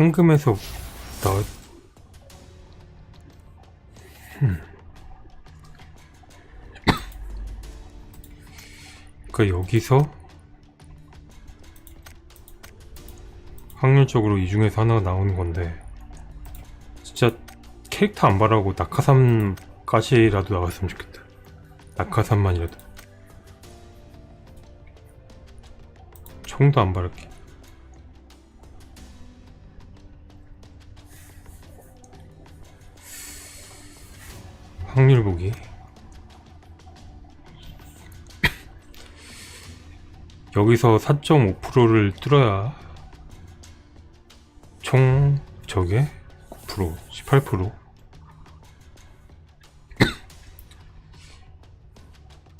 황금에서 나 그러니까 여기서 확률적으로 이 중에서 하나가 나오는 건데 진짜 캐릭터 안 바라고 낙하산까지라도 나왔으면 좋겠다. 낙하산만이라도. 총도 안 바랄게 확률 보기. 여기서 4.5%를 뚫어야 총 저게 9% 18%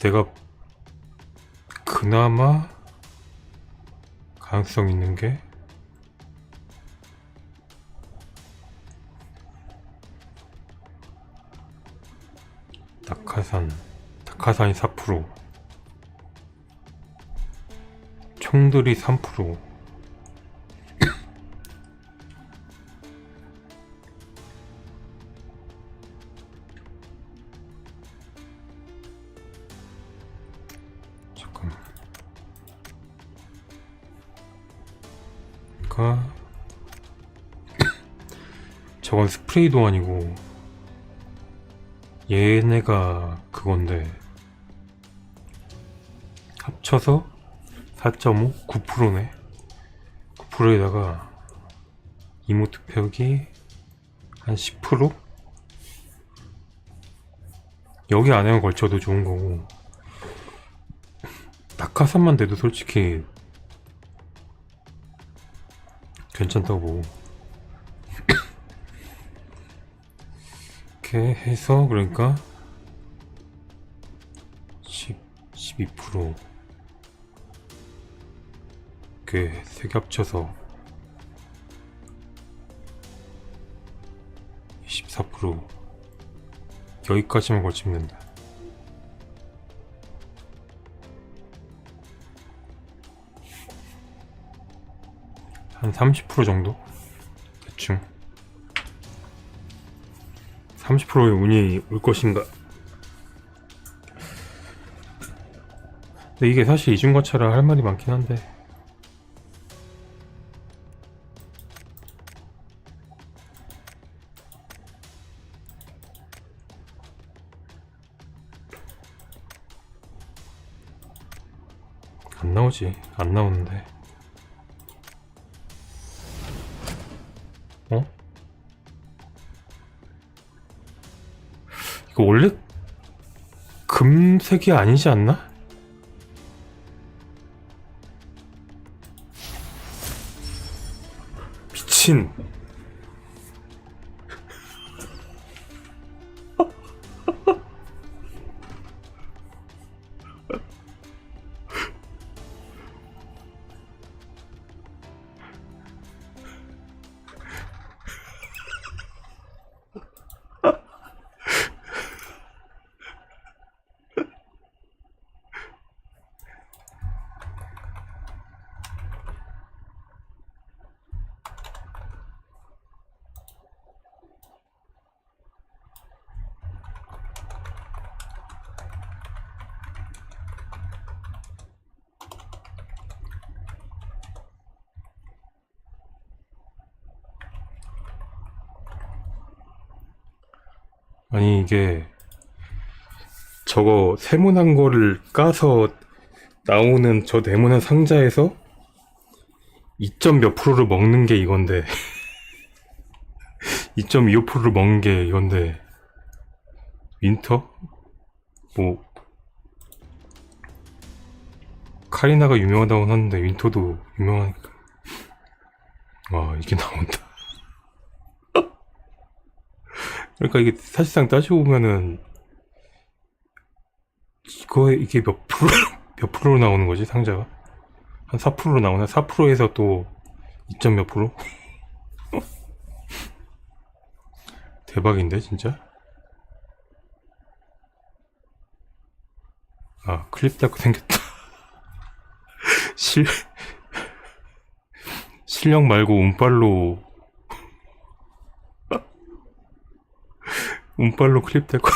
내가 그나마 가능성 있는 게 낙하산 낙하산이 4% 총들이 3% 잠깐만. 그러니까 저건 스프레이도 아니고 얘네가 그건데 합쳐서 4.5? 9%네 9%에다가 이모트 벽이 한 10%? 여기 안에만 걸쳐도 좋은 거고 낙하산만 돼도 솔직히 괜찮다고 이렇게 해서 그러니까 10, 12% 이렇게 세 개 합쳐서 24% 여기까지만 된다. 한 30% 정도? 대충 30%의 운이 올 것인가? 근데 이게 사실 이중과차라 할 말이 많긴 한데. 안 나오지. 안 나오는데. 어? 원래 금색이 아니지 않나? 미친 아니 이게 저거 세모난 거를 까서 나오는 저 네모난 상자에서 2점 몇 프로를 먹는 게 이건데. 2.25%를 먹는 게 이건데. 윈터? 뭐. 카리나가 유명하다고 하는데 윈터도 유명하니까. 와 이게 나온다 그러니까 이게 사실상 따지고 보면은 이거 이게 몇 프로 몇 프로로 나오는 거지 상자가? 한 4%로 나오나? 4%에서 또 2점 몇 프로? 대박인데 진짜? 아 클립 닫고 생겼다. 실 실력 말고 운빨로 운빨로 클립되고